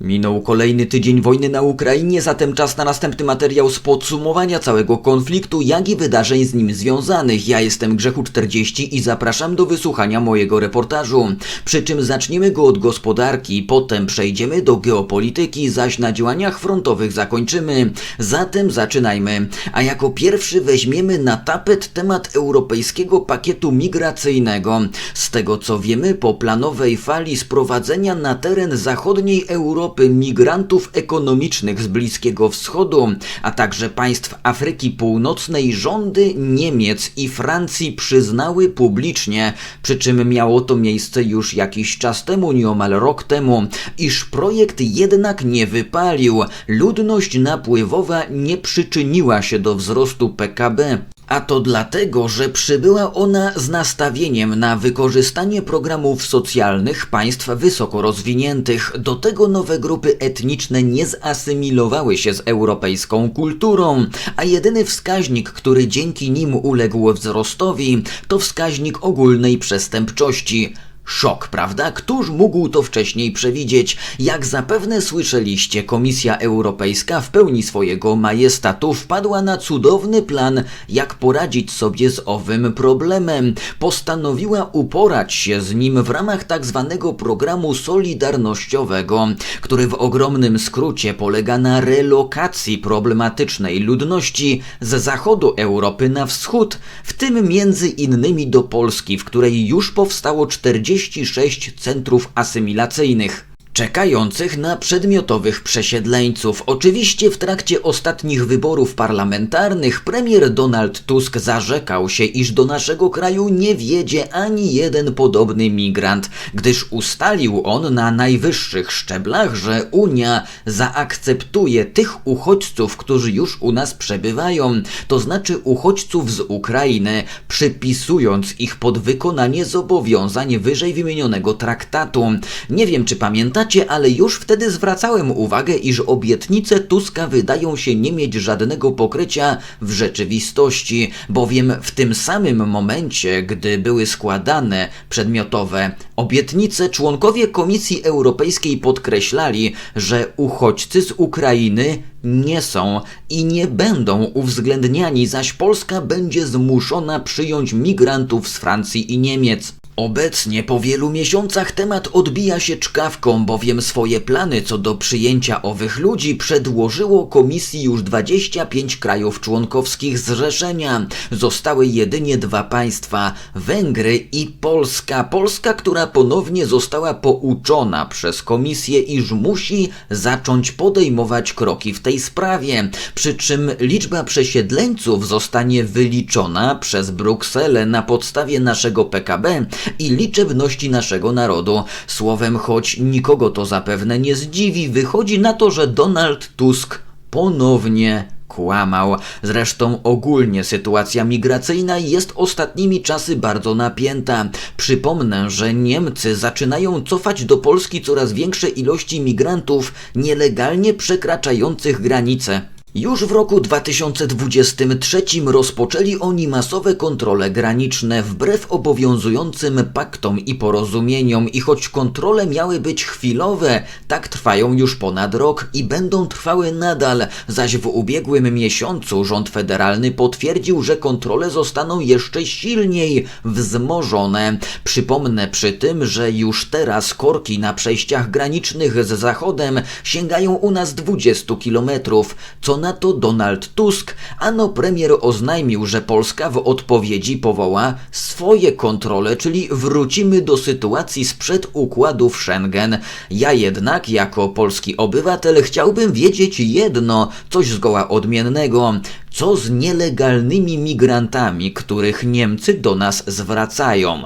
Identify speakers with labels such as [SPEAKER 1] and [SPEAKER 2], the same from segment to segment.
[SPEAKER 1] Minął kolejny tydzień wojny na Ukrainie, zatem czas na następny materiał z podsumowania całego konfliktu, jak i wydarzeń z nim związanych. Ja jestem Grzechu 40 i zapraszam do wysłuchania mojego reportażu. Przy czym zaczniemy go od gospodarki, potem przejdziemy do geopolityki, zaś na działaniach frontowych zakończymy. Zatem zaczynajmy. A jako pierwszy weźmiemy na tapet temat europejskiego pakietu migracyjnego. Z tego co wiemy, po planowej fali sprowadzenia na teren zachodniej Europy migrantów ekonomicznych z Bliskiego Wschodu, a także państw Afryki Północnej rządy Niemiec i Francji przyznały publicznie, przy czym miało to miejsce już jakiś czas temu, nieomal rok temu, iż projekt jednak nie wypalił. Ludność napływowa nie przyczyniła się do wzrostu PKB. A to dlatego, że przybyła ona z nastawieniem na wykorzystanie programów socjalnych państw wysoko rozwiniętych. Do tego nowe grupy etniczne nie zasymilowały się z europejską kulturą, a jedyny wskaźnik, który dzięki nim uległ wzrostowi, to wskaźnik ogólnej przestępczości. Szok, prawda? Któż mógł to wcześniej przewidzieć? Jak zapewne słyszeliście, Komisja Europejska w pełni swojego majestatu wpadła na cudowny plan, jak poradzić sobie z owym problemem. Postanowiła uporać się z nim w ramach tak zwanego programu solidarnościowego, który w ogromnym skrócie polega na relokacji problematycznej ludności z zachodu Europy na wschód, w tym między innymi do Polski, w której już powstało 40 36 centrów asymilacyjnych czekających na przedmiotowych przesiedleńców. Oczywiście w trakcie ostatnich wyborów parlamentarnych premier Donald Tusk zarzekał się, iż do naszego kraju nie wiedzie ani jeden podobny migrant, gdyż ustalił on na najwyższych szczeblach, że Unia zaakceptuje tych uchodźców, którzy już u nas przebywają, to znaczy uchodźców z Ukrainy, przypisując ich pod wykonanie zobowiązań wyżej wymienionego traktatu. Nie wiem, czy pamiętacie, pamiętacie, ale już wtedy zwracałem uwagę, iż obietnice Tuska wydają się nie mieć żadnego pokrycia w rzeczywistości, bowiem w tym samym momencie, gdy były składane przedmiotowe obietnice, członkowie Komisji Europejskiej podkreślali, że uchodźcy z Ukrainy nie są i nie będą uwzględniani, zaś Polska będzie zmuszona przyjąć migrantów z Francji i Niemiec. Obecnie po wielu miesiącach temat odbija się czkawką, bowiem swoje plany co do przyjęcia owych ludzi przedłożyło komisji już 25 krajów członkowskich zrzeszenia. Zostały jedynie dwa państwa Węgry i Polska. Polska, która ponownie została pouczona przez komisję, iż musi zacząć podejmować kroki w tej sprawie. Przy czym liczba przesiedleńców zostanie wyliczona przez Brukselę na podstawie naszego PKB i liczebności naszego narodu. Słowem, choć nikogo to zapewne nie zdziwi, wychodzi na to, że Donald Tusk ponownie kłamał. Zresztą ogólnie sytuacja migracyjna jest ostatnimi czasy bardzo napięta. Przypomnę, że Niemcy zaczynają cofać do Polski coraz większe ilości migrantów nielegalnie przekraczających granice. Już w roku 2023 rozpoczęli oni masowe kontrole graniczne wbrew obowiązującym paktom i porozumieniom i choć kontrole miały być chwilowe, tak trwają już ponad rok i będą trwały nadal, zaś w ubiegłym miesiącu rząd federalny potwierdził, że kontrole zostaną jeszcze silniej wzmożone. Przypomnę przy tym, że już teraz korki na przejściach granicznych z zachodem sięgają u nas 20 kilometrów, co na to Donald Tusk, ano premier oznajmił, że Polska w odpowiedzi powoła swoje kontrole, czyli wrócimy do sytuacji sprzed układów Schengen. Ja jednak, jako polski obywatel, chciałbym wiedzieć jedno, coś zgoła odmiennego. Co z nielegalnymi migrantami, których Niemcy do nas zwracają?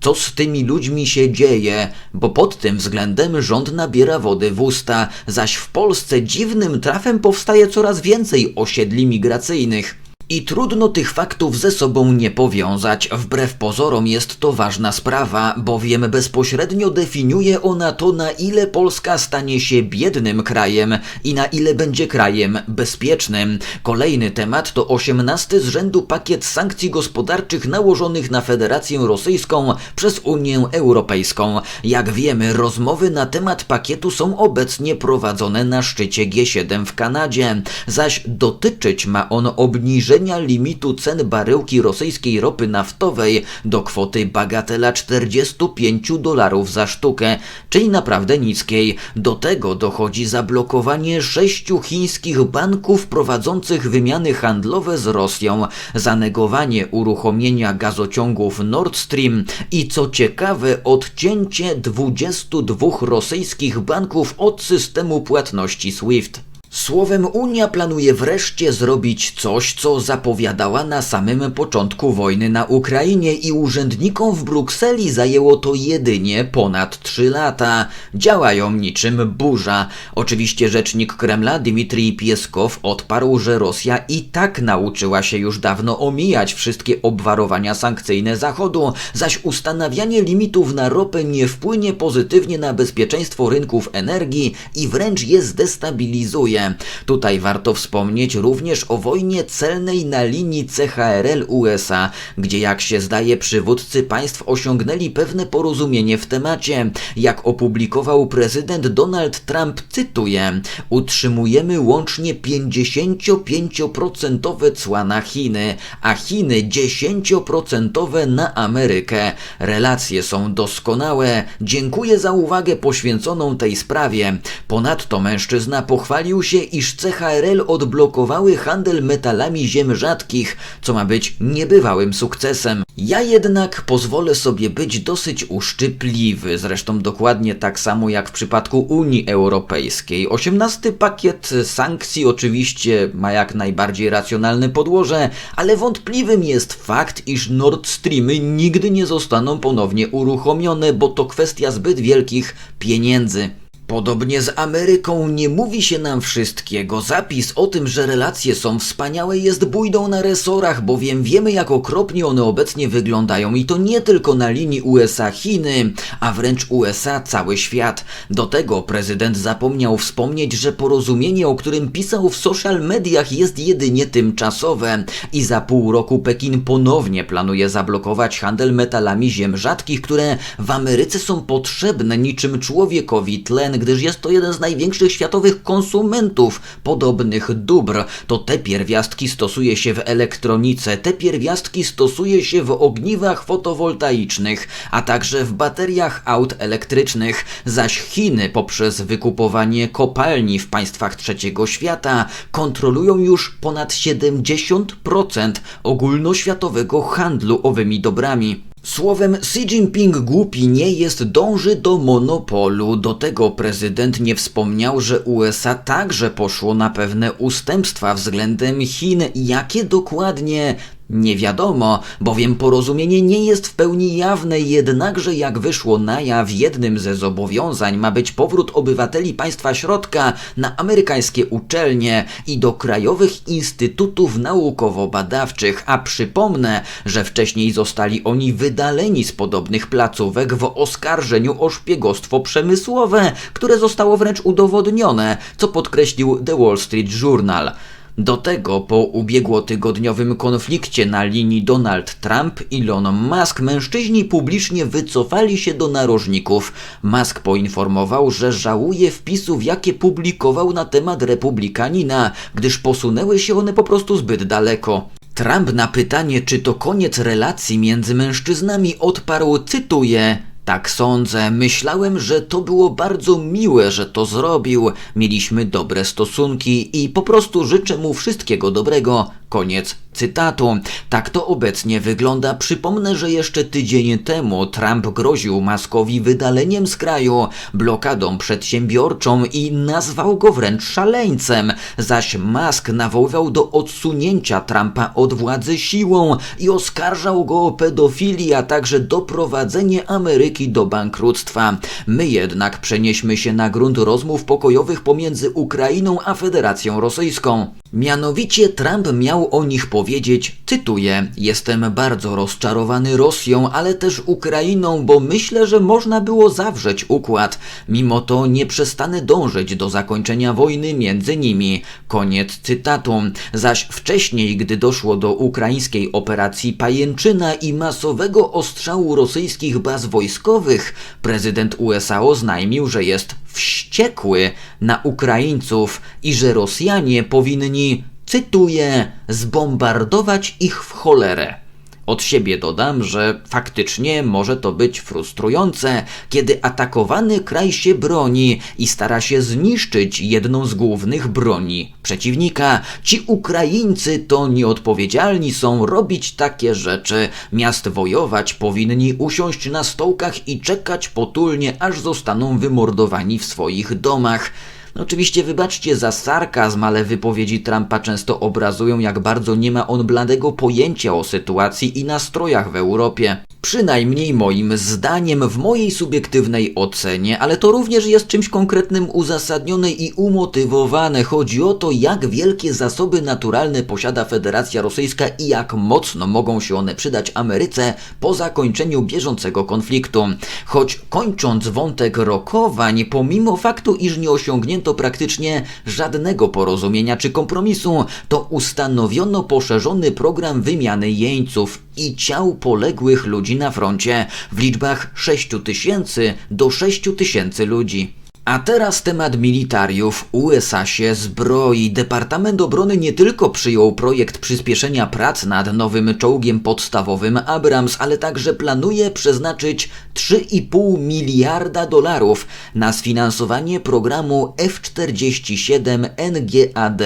[SPEAKER 1] Co z tymi ludźmi się dzieje, bo pod tym względem rząd nabiera wody w usta, zaś w Polsce dziwnym trafem powstaje coraz więcej osiedli migracyjnych. I trudno tych faktów ze sobą nie powiązać. Wbrew pozorom jest to ważna sprawa, bowiem bezpośrednio definiuje ona to, na ile Polska stanie się biednym krajem i na ile będzie krajem bezpiecznym. Kolejny temat to 18 z rzędu pakiet sankcji gospodarczych nałożonych na Federację Rosyjską przez Unię Europejską. Jak wiemy, rozmowy na temat pakietu są obecnie prowadzone na szczycie G7 w Kanadzie, zaś dotyczyć ma on obniżenia limitu cen baryłki rosyjskiej ropy naftowej do kwoty bagatela 45 dolarów za sztukę, czyli naprawdę niskiej. Do tego dochodzi zablokowanie sześciu chińskich banków prowadzących wymiany handlowe z Rosją, zanegowanie uruchomienia gazociągów Nord Stream i co ciekawe odcięcie 22 rosyjskich banków od systemu płatności SWIFT. Słowem, Unia planuje wreszcie zrobić coś, co zapowiadała na samym początku wojny na Ukrainie i urzędnikom w Brukseli zajęło to jedynie ponad 3 lata. Działają niczym burza. Oczywiście rzecznik Kremla Dmitrij Pieskow odparł, że Rosja i tak nauczyła się już dawno omijać wszystkie obwarowania sankcyjne Zachodu, zaś ustanawianie limitów na ropę nie wpłynie pozytywnie na bezpieczeństwo rynków energii i wręcz je zdestabilizuje. Tutaj warto wspomnieć również o wojnie celnej na linii CHRL-USA, gdzie jak się zdaje przywódcy państw osiągnęli pewne porozumienie w temacie. Jak opublikował prezydent Donald Trump, cytuję, utrzymujemy łącznie 55% cła na Chiny, a Chiny 10% na Amerykę. Relacje są doskonałe. Dziękuję za uwagę poświęconą tej sprawie. Ponadto mężczyzna pochwalił się, iż CHRL odblokowały handel metalami ziem rzadkich, co ma być niebywałym sukcesem. Ja jednak pozwolę sobie być dosyć uszczypliwy, zresztą dokładnie tak samo jak w przypadku Unii Europejskiej. 18 pakiet sankcji oczywiście ma jak najbardziej racjonalne podłoże, ale wątpliwym jest fakt, iż Nord Streamy nigdy nie zostaną ponownie uruchomione, bo to kwestia zbyt wielkich pieniędzy. Podobnie z Ameryką nie mówi się nam wszystkiego. Zapis o tym, że relacje są wspaniałe jest bójdą na resorach, bowiem wiemy jak okropnie one obecnie wyglądają i to nie tylko na linii USA-Chiny, a wręcz USA-cały świat. Do tego prezydent zapomniał wspomnieć, że porozumienie, o którym pisał w social mediach jest jedynie tymczasowe i za pół roku Pekin ponownie planuje zablokować handel metalami ziem rzadkich, które w Ameryce są potrzebne niczym człowiekowi tlen, gdyż jest to jeden z największych światowych konsumentów podobnych dóbr. To te pierwiastki stosuje się w elektronice, te pierwiastki stosuje się w ogniwach fotowoltaicznych, a także w bateriach aut elektrycznych, zaś Chiny poprzez wykupowanie kopalni w państwach trzeciego świata kontrolują już ponad 70% ogólnoświatowego handlu owymi dobrami. Słowem, Xi Jinping głupi nie jest, dąży do monopolu. Do tego prezydent nie wspomniał, że USA także poszło na pewne ustępstwa względem Chin. Jakie dokładnie nie wiadomo, bowiem porozumienie nie jest w pełni jawne, jednakże jak wyszło na jaw, jednym ze zobowiązań ma być powrót obywateli państwa środka na amerykańskie uczelnie i do krajowych instytutów naukowo-badawczych, a przypomnę, że wcześniej zostali oni wydaleni z podobnych placówek w oskarżeniu o szpiegostwo przemysłowe, które zostało wręcz udowodnione, co podkreślił The Wall Street Journal. Do tego po ubiegłotygodniowym konflikcie na linii Donald Trump i Elon Musk mężczyźni publicznie wycofali się do narożników. Musk poinformował, że żałuje wpisów, jakie publikował na temat republikanina, gdyż posunęły się one po prostu zbyt daleko. Trump na pytanie, czy to koniec relacji między mężczyznami odparł, cytuję, tak sądzę. Myślałem, że to było bardzo miłe, że to zrobił. Mieliśmy dobre stosunki i po prostu życzę mu wszystkiego dobrego. Koniec cytatu. Tak to obecnie wygląda. Przypomnę, że jeszcze tydzień temu Trump groził Maskowi wydaleniem z kraju, blokadą przedsiębiorczą i nazwał go wręcz szaleńcem, zaś Musk nawoływał do odsunięcia Trumpa od władzy siłą i oskarżał go o pedofilię, a także doprowadzenie Ameryki do bankructwa. My jednak przenieśmy się na grunt rozmów pokojowych pomiędzy Ukrainą a Federacją Rosyjską. Mianowicie Trump miał o nich powiedzieć, cytuję: Jestem bardzo rozczarowany Rosją, ale też Ukrainą, bo myślę, że można było zawrzeć układ. Mimo to nie przestanę dążyć do zakończenia wojny między nimi. Koniec cytatu. Zaś wcześniej, gdy doszło do ukraińskiej operacji Pajęczyna i masowego ostrzału rosyjskich baz wojskowych, prezydent USA oznajmił, że jest wściekły na Ukraińców i że Rosjanie powinni, cytuję, zbombardować ich w cholerę. Od siebie dodam, że faktycznie może to być frustrujące, kiedy atakowany kraj się broni i stara się zniszczyć jedną z głównych broni przeciwnika. Ci Ukraińcy to nieodpowiedzialni są robić takie rzeczy. Miast wojować powinni usiąść na stołkach i czekać potulnie, aż zostaną wymordowani w swoich domach. Oczywiście wybaczcie za sarkazm, ale wypowiedzi Trumpa często obrazują, jak bardzo nie ma on bladego pojęcia o sytuacji i nastrojach w Europie. Przynajmniej moim zdaniem, w mojej subiektywnej ocenie, ale to również jest czymś konkretnym uzasadnione i umotywowane. Chodzi o to, jak wielkie zasoby naturalne posiada Federacja Rosyjska i jak mocno mogą się one przydać Ameryce po zakończeniu bieżącego konfliktu. Choć kończąc wątek rokowań, pomimo faktu, iż nie osiągnięto praktycznie żadnego porozumienia czy kompromisu, to ustanowiono poszerzony program wymiany jeńców i ciał poległych ludzi na froncie w liczbach 6 tysięcy do 6 tysięcy ludzi. A teraz temat militariów. USA się zbroi. Departament Obrony nie tylko przyjął projekt przyspieszenia prac nad nowym czołgiem podstawowym Abrams, ale także planuje przeznaczyć 3,5 miliarda dolarów na sfinansowanie programu F-47 NGAD,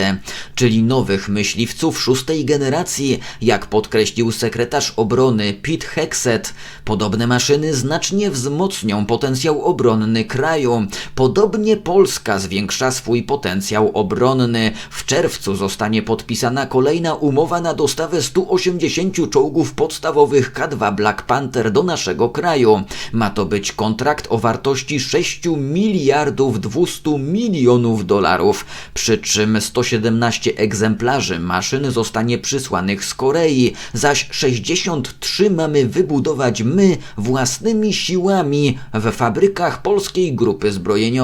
[SPEAKER 1] czyli nowych myśliwców szóstej generacji, jak podkreślił sekretarz obrony Pete Hexet. Podobne maszyny znacznie wzmocnią potencjał obronny kraju. Podobnie Polska zwiększa swój potencjał obronny. W czerwcu zostanie podpisana kolejna umowa na dostawę 180 czołgów podstawowych K2 Black Panther do naszego kraju. Ma to być kontrakt o wartości 6 miliardów 200 milionów dolarów, przy czym 117 egzemplarzy maszyn zostanie przysłanych z Korei, zaś 63 mamy wybudować my własnymi siłami w fabrykach polskiej grupy zbrojeniowej.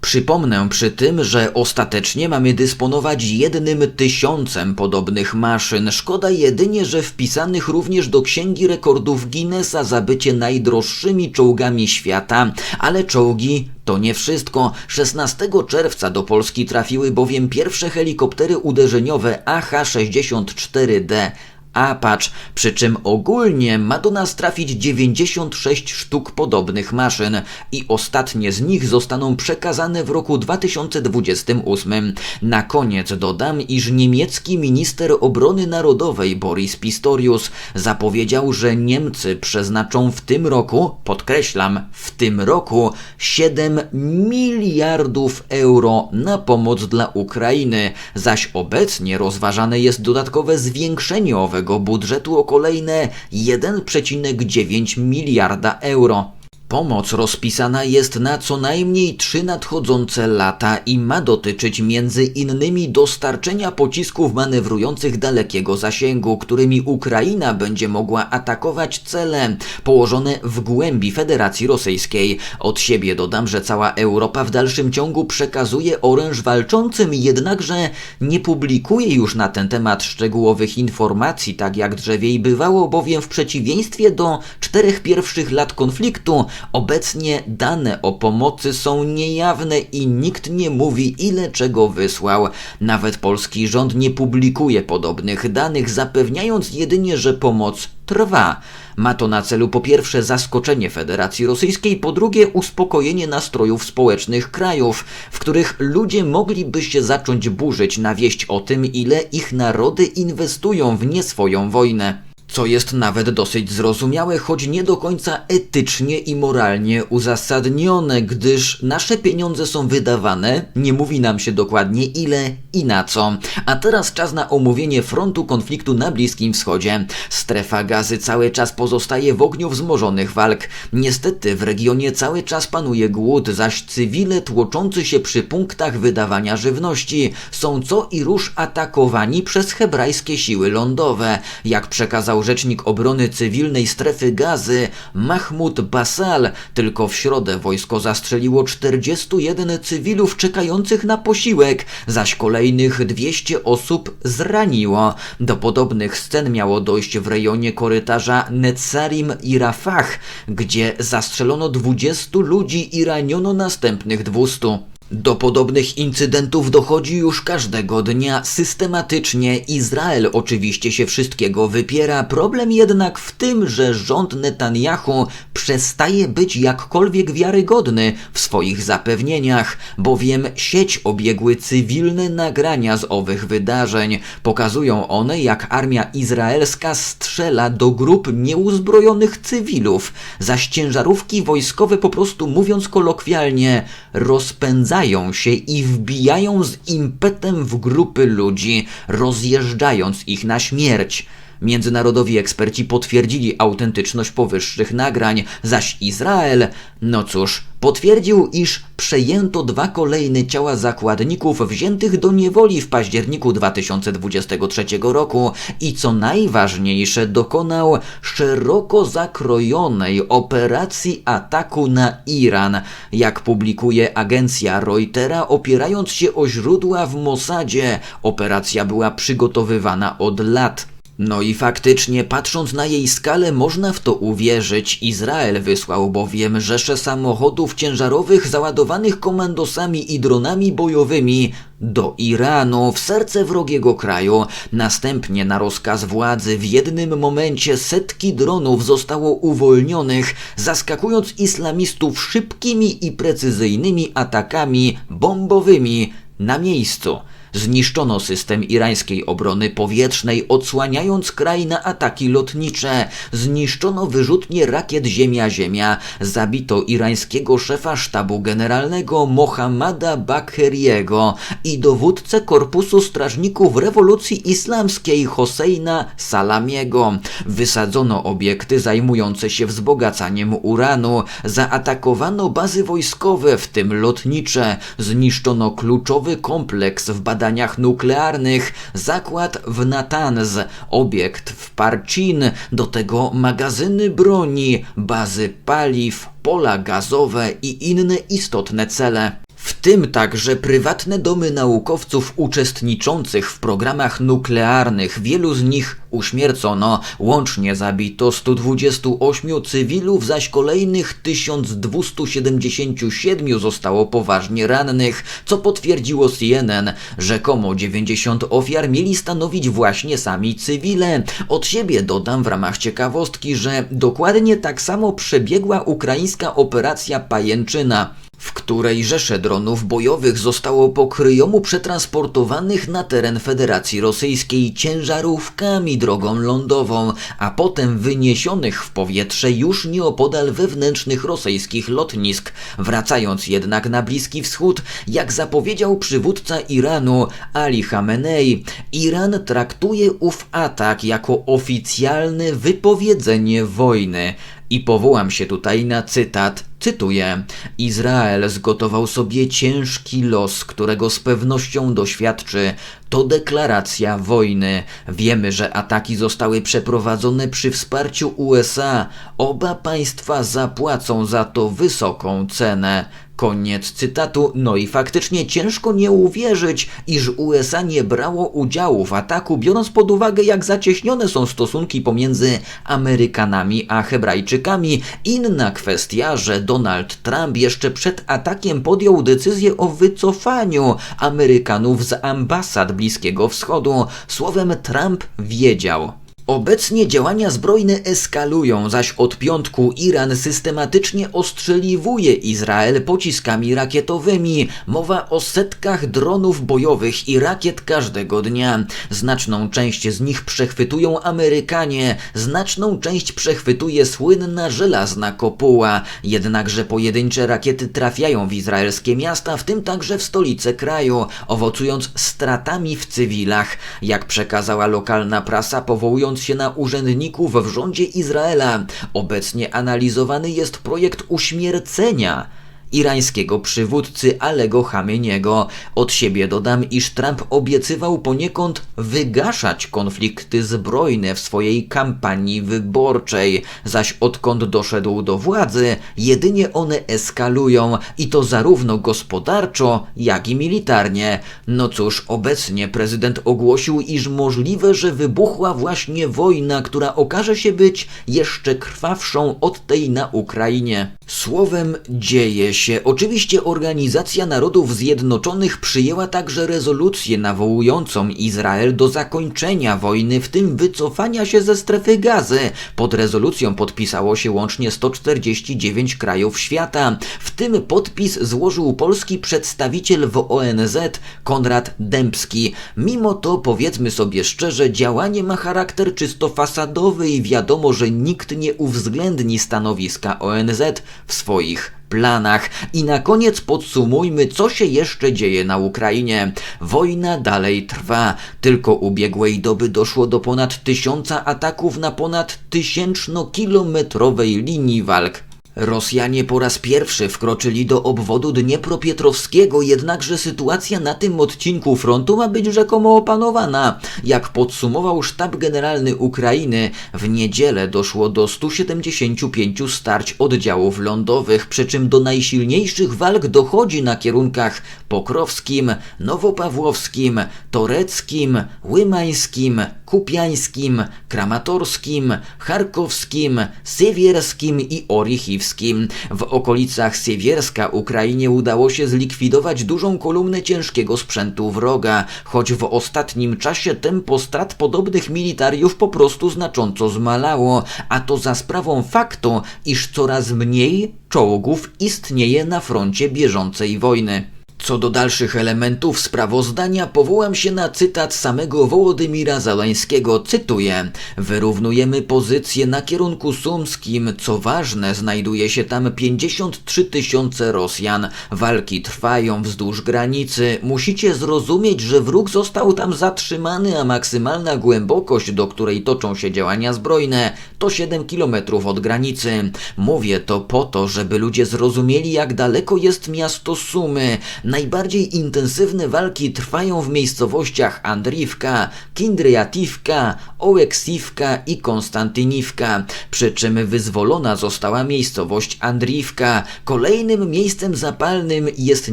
[SPEAKER 1] Przypomnę przy tym, że ostatecznie mamy dysponować jednym tysiącem podobnych maszyn. Szkoda jedynie, że wpisanych również do Księgi Rekordów Guinnessa za bycie najdroższymi czołgami świata, ale czołgi to nie wszystko. 16 czerwca do Polski trafiły bowiem pierwsze helikoptery uderzeniowe AH-64D Apache, przy czym ogólnie ma do nas trafić 96 sztuk podobnych maszyn i ostatnie z nich zostaną przekazane w roku 2028. Na koniec dodam, iż niemiecki minister obrony narodowej Boris Pistorius zapowiedział, że Niemcy przeznaczą w tym roku, podkreślam, w tym roku 7 miliardów euro na pomoc dla Ukrainy, zaś obecnie rozważane jest dodatkowe zwiększenie owego budżetu o kolejne 1,9 miliarda euro. Pomoc rozpisana jest na co najmniej trzy nadchodzące lata i ma dotyczyć między innymi dostarczenia pocisków manewrujących dalekiego zasięgu, którymi Ukraina będzie mogła atakować cele położone w głębi Federacji Rosyjskiej. Od siebie dodam, że cała Europa w dalszym ciągu przekazuje oręż walczącym, jednakże nie publikuje już na ten temat szczegółowych informacji, tak jak drzewiej bywało, bowiem w przeciwieństwie do czterech pierwszych lat konfliktu Obecnie dane o pomocy są niejawne i nikt nie mówi ile czego wysłał. Nawet polski rząd nie publikuje podobnych danych, zapewniając jedynie, że pomoc trwa. Ma to na celu po pierwsze zaskoczenie Federacji Rosyjskiej, po drugie uspokojenie nastrojów społecznych krajów, w których ludzie mogliby się zacząć burzyć na wieść o tym, ile ich narody inwestują w nie swoją wojnę. Co jest nawet dosyć zrozumiałe, choć nie do końca etycznie i moralnie uzasadnione, gdyż nasze pieniądze są wydawane, nie mówi nam się dokładnie ile i na co. A teraz czas na omówienie frontu konfliktu na Bliskim Wschodzie. Strefa gazy cały czas pozostaje w ogniu wzmożonych walk. Niestety w regionie cały czas panuje głód, zaś cywile tłoczący się przy punktach wydawania żywności są co i róż atakowani przez hebrajskie siły lądowe. Jak przekazał rzecznik obrony cywilnej strefy gazy Mahmud Basal, tylko w środę wojsko zastrzeliło 41 cywilów czekających na posiłek, zaś kolejnych 200 osób zraniło. Do podobnych scen miało dojść w rejonie korytarza Netzarim i Rafah, gdzie zastrzelono 20 ludzi i raniono następnych 200. Do podobnych incydentów dochodzi już każdego dnia systematycznie. Izrael oczywiście się wszystkiego wypiera. Problem jednak w tym, że rząd Netanyahu przestaje być jakkolwiek wiarygodny w swoich zapewnieniach, bowiem sieć obiegły cywilne nagrania z owych wydarzeń. Pokazują one, jak armia izraelska strzela do grup nieuzbrojonych cywilów, zaś ciężarówki wojskowe po prostu mówiąc kolokwialnie rozpędzają się i wbijają z impetem w grupy ludzi, rozjeżdżając ich na śmierć. Międzynarodowi eksperci potwierdzili autentyczność powyższych nagrań, zaś Izrael, no cóż, potwierdził, iż przejęto dwa kolejne ciała zakładników wziętych do niewoli w październiku 2023 roku i co najważniejsze dokonał szeroko zakrojonej operacji ataku na Iran, jak publikuje agencja Reutera opierając się o źródła w Mossadzie. Operacja była przygotowywana od lat. No i faktycznie, patrząc na jej skalę, można w to uwierzyć. Izrael wysłał bowiem rzesze samochodów ciężarowych załadowanych komandosami i dronami bojowymi do Iranu, w serce wrogiego kraju. Następnie na rozkaz władzy w jednym momencie setki dronów zostało uwolnionych, zaskakując islamistów szybkimi i precyzyjnymi atakami bombowymi na miejscu. Zniszczono system irańskiej obrony powietrznej, odsłaniając kraj na ataki lotnicze. Zniszczono wyrzutnie rakiet Ziemia-Ziemia. Zabito irańskiego szefa sztabu generalnego Mohammada Bakheriego i dowódcę Korpusu Strażników Rewolucji Islamskiej Hosseina Salamiego. Wysadzono obiekty zajmujące się wzbogacaniem uranu. Zaatakowano bazy wojskowe, w tym lotnicze. Zniszczono kluczowy kompleks w badaniu badaniach nuklearnych, zakład w Natanz, obiekt w Parcin, do tego magazyny broni, bazy paliw, pola gazowe i inne istotne cele tym także prywatne domy naukowców uczestniczących w programach nuklearnych. Wielu z nich uśmiercono, łącznie zabito 128 cywilów, zaś kolejnych 1277 zostało poważnie rannych, co potwierdziło CNN. Rzekomo 90 ofiar mieli stanowić właśnie sami cywile. Od siebie dodam w ramach ciekawostki, że dokładnie tak samo przebiegła ukraińska operacja Pajęczyna w której rzesze dronów bojowych zostało po kryjomu przetransportowanych na teren Federacji Rosyjskiej ciężarówkami drogą lądową, a potem wyniesionych w powietrze już nieopodal wewnętrznych rosyjskich lotnisk. Wracając jednak na Bliski Wschód, jak zapowiedział przywódca Iranu Ali Khamenei, Iran traktuje ów atak jako oficjalne wypowiedzenie wojny. I powołam się tutaj na cytat. Cytuję: Izrael zgotował sobie ciężki los, którego z pewnością doświadczy. To deklaracja wojny. Wiemy, że ataki zostały przeprowadzone przy wsparciu USA. Oba państwa zapłacą za to wysoką cenę. Koniec cytatu. No i faktycznie ciężko nie uwierzyć, iż USA nie brało udziału w ataku, biorąc pod uwagę, jak zacieśnione są stosunki pomiędzy Amerykanami a Hebrajczykami. Inna kwestia, że Donald Trump jeszcze przed atakiem podjął decyzję o wycofaniu Amerykanów z ambasad Bliskiego Wschodu. Słowem, Trump wiedział, Obecnie działania zbrojne eskalują, zaś od piątku Iran systematycznie ostrzeliwuje Izrael pociskami rakietowymi. Mowa o setkach dronów bojowych i rakiet każdego dnia. Znaczną część z nich przechwytują Amerykanie, znaczną część przechwytuje słynna żelazna kopuła. Jednakże pojedyncze rakiety trafiają w izraelskie miasta, w tym także w stolice kraju, owocując stratami w cywilach. Jak przekazała lokalna prasa, powołując się na urzędników w rządzie Izraela, obecnie analizowany jest projekt uśmiercenia irańskiego przywódcy Alego Chamieniego. Od siebie dodam, iż Trump obiecywał poniekąd wygaszać konflikty zbrojne w swojej kampanii wyborczej, zaś odkąd doszedł do władzy, jedynie one eskalują i to zarówno gospodarczo, jak i militarnie. No cóż, obecnie prezydent ogłosił, iż możliwe, że wybuchła właśnie wojna, która okaże się być jeszcze krwawszą od tej na Ukrainie. Słowem dzieje Oczywiście Organizacja Narodów Zjednoczonych przyjęła także rezolucję nawołującą Izrael do zakończenia wojny, w tym wycofania się ze strefy gazy. Pod rezolucją podpisało się łącznie 149 krajów świata. W tym podpis złożył polski przedstawiciel w ONZ Konrad Dębski. Mimo to powiedzmy sobie szczerze, działanie ma charakter czysto fasadowy i wiadomo, że nikt nie uwzględni stanowiska ONZ w swoich planach. I na koniec podsumujmy, co się jeszcze dzieje na Ukrainie. Wojna dalej trwa. Tylko ubiegłej doby doszło do ponad tysiąca ataków na ponad tysięczno-kilometrowej linii walk. Rosjanie po raz pierwszy wkroczyli do obwodu Dniepropietrowskiego, jednakże sytuacja na tym odcinku frontu ma być rzekomo opanowana. Jak podsumował sztab generalny Ukrainy, w niedzielę doszło do 175 starć oddziałów lądowych, przy czym do najsilniejszych walk dochodzi na kierunkach pokrowskim, nowopawłowskim, toreckim, łymańskim, kupiańskim, kramatorskim, charkowskim, sywierskim i orichowskim. W okolicach Siewierska Ukrainie udało się zlikwidować dużą kolumnę ciężkiego sprzętu wroga, choć w ostatnim czasie tempo strat podobnych militariów po prostu znacząco zmalało, a to za sprawą faktu, iż coraz mniej czołgów istnieje na froncie bieżącej wojny. Co do dalszych elementów sprawozdania, powołam się na cytat samego Wołodymira Zalańskiego. Cytuję: Wyrównujemy pozycję na kierunku sumskim. Co ważne, znajduje się tam 53 tysiące Rosjan. Walki trwają wzdłuż granicy. Musicie zrozumieć, że wróg został tam zatrzymany, a maksymalna głębokość, do której toczą się działania zbrojne, to 7 kilometrów od granicy. Mówię to po to, żeby ludzie zrozumieli, jak daleko jest miasto Sumy. Najbardziej intensywne walki trwają w miejscowościach Andriwka, Kindriativka, Ołeksivka i Konstantyniwka, przy czym wyzwolona została miejscowość Andriwka. Kolejnym miejscem zapalnym jest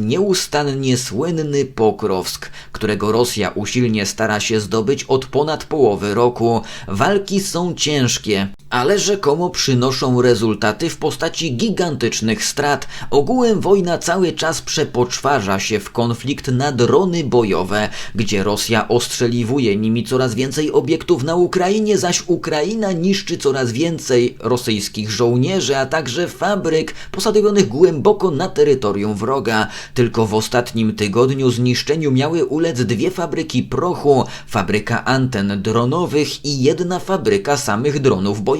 [SPEAKER 1] nieustannie słynny Pokrowsk, którego Rosja usilnie stara się zdobyć od ponad połowy roku. Walki są ciężkie, ale rzekomo przynoszą rezultaty w postaci gigantycznych strat. Ogółem wojna cały czas przepoczwarza się w konflikt na drony bojowe, gdzie Rosja ostrzeliwuje nimi coraz więcej obiektów na Ukrainie, zaś Ukraina niszczy coraz więcej rosyjskich żołnierzy, a także fabryk posadowionych głęboko na terytorium wroga. Tylko w ostatnim tygodniu zniszczeniu miały ulec dwie fabryki prochu, fabryka anten dronowych i jedna fabryka samych dronów bojowych.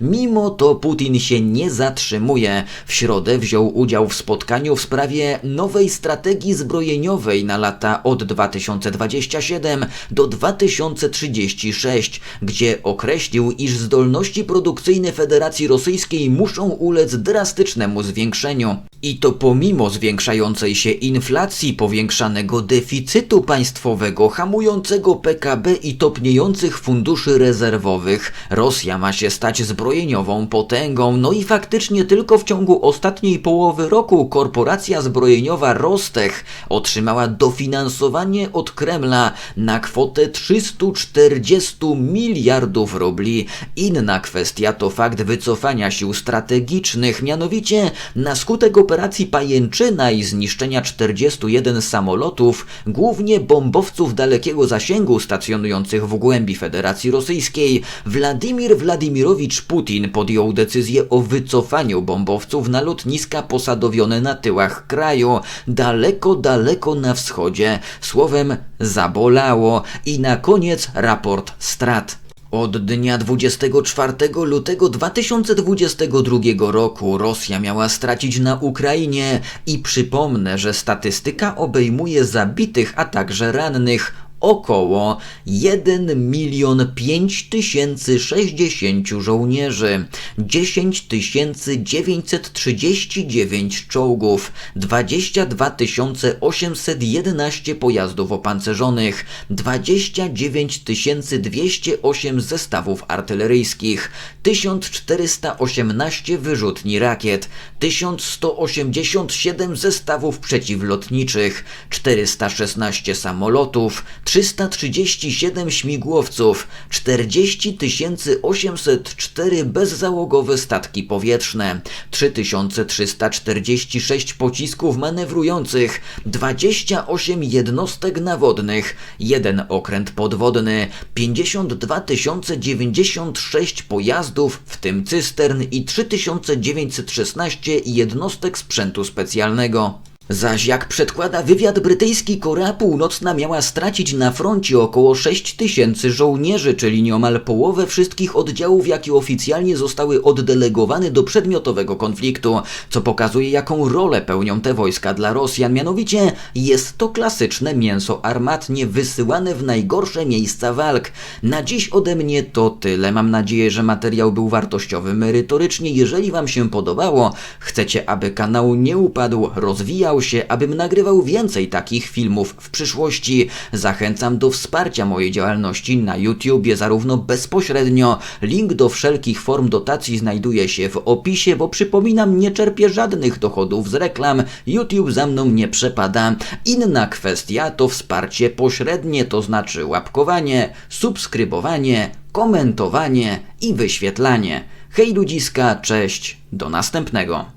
[SPEAKER 1] Mimo to Putin się nie zatrzymuje. W środę wziął udział w spotkaniu w sprawie nowej strategii zbrojeniowej na lata od 2027 do 2036, gdzie określił, iż zdolności produkcyjne Federacji Rosyjskiej muszą ulec drastycznemu zwiększeniu. I to pomimo zwiększającej się inflacji, powiększanego deficytu państwowego, hamującego PKB i topniejących funduszy rezerwowych, Rosja ma się stać zbrojeniową potęgą. No i faktycznie tylko w ciągu ostatniej połowy roku korporacja zbrojeniowa Rostech otrzymała dofinansowanie od Kremla na kwotę 340 miliardów rubli. Inna kwestia to fakt wycofania sił strategicznych, mianowicie na skutek operacji Pajęczyna i zniszczenia 41 samolotów, głównie bombowców dalekiego zasięgu stacjonujących w głębi Federacji Rosyjskiej, Władimir Władimirowicz Putin podjął decyzję o wycofaniu bombowców na lotniska posadowione na tyłach kraju, daleko, daleko na wschodzie. Słowem, zabolało. I na koniec raport strat. Od dnia 24 lutego 2022 roku Rosja miała stracić na Ukrainie i przypomnę, że statystyka obejmuje zabitych, a także rannych około 1 milion 5 tysięcy 60 żołnierzy, 10 tysięcy 939 czołgów, 22 tysiące 811 pojazdów opancerzonych, 29 tysięcy 208 zestawów artyleryjskich, 1418 wyrzutni rakiet, 1187 zestawów przeciwlotniczych, 416 samolotów, 337 śmigłowców, 40 804 bezzałogowe statki powietrzne, 3346 pocisków manewrujących, 28 jednostek nawodnych, jeden okręt podwodny, 52 096 pojazdów, w tym cystern i 3916 jednostek sprzętu specjalnego. Zaś jak przedkłada wywiad brytyjski, Korea Północna miała stracić na froncie około 6 tysięcy żołnierzy, czyli nieomal połowę wszystkich oddziałów, jakie oficjalnie zostały oddelegowane do przedmiotowego konfliktu, co pokazuje jaką rolę pełnią te wojska dla Rosjan. Mianowicie jest to klasyczne mięso armatnie wysyłane w najgorsze miejsca walk. Na dziś ode mnie to tyle. Mam nadzieję, że materiał był wartościowy merytorycznie. Jeżeli Wam się podobało, chcecie, aby kanał nie upadł, rozwijał się, abym nagrywał więcej takich filmów w przyszłości. Zachęcam do wsparcia mojej działalności na YouTubie, zarówno bezpośrednio. Link do wszelkich form dotacji znajduje się w opisie, bo przypominam, nie czerpię żadnych dochodów z reklam. YouTube za mną nie przepada. Inna kwestia to wsparcie pośrednie, to znaczy łapkowanie, subskrybowanie, komentowanie i wyświetlanie. Hej ludziska, cześć, do następnego.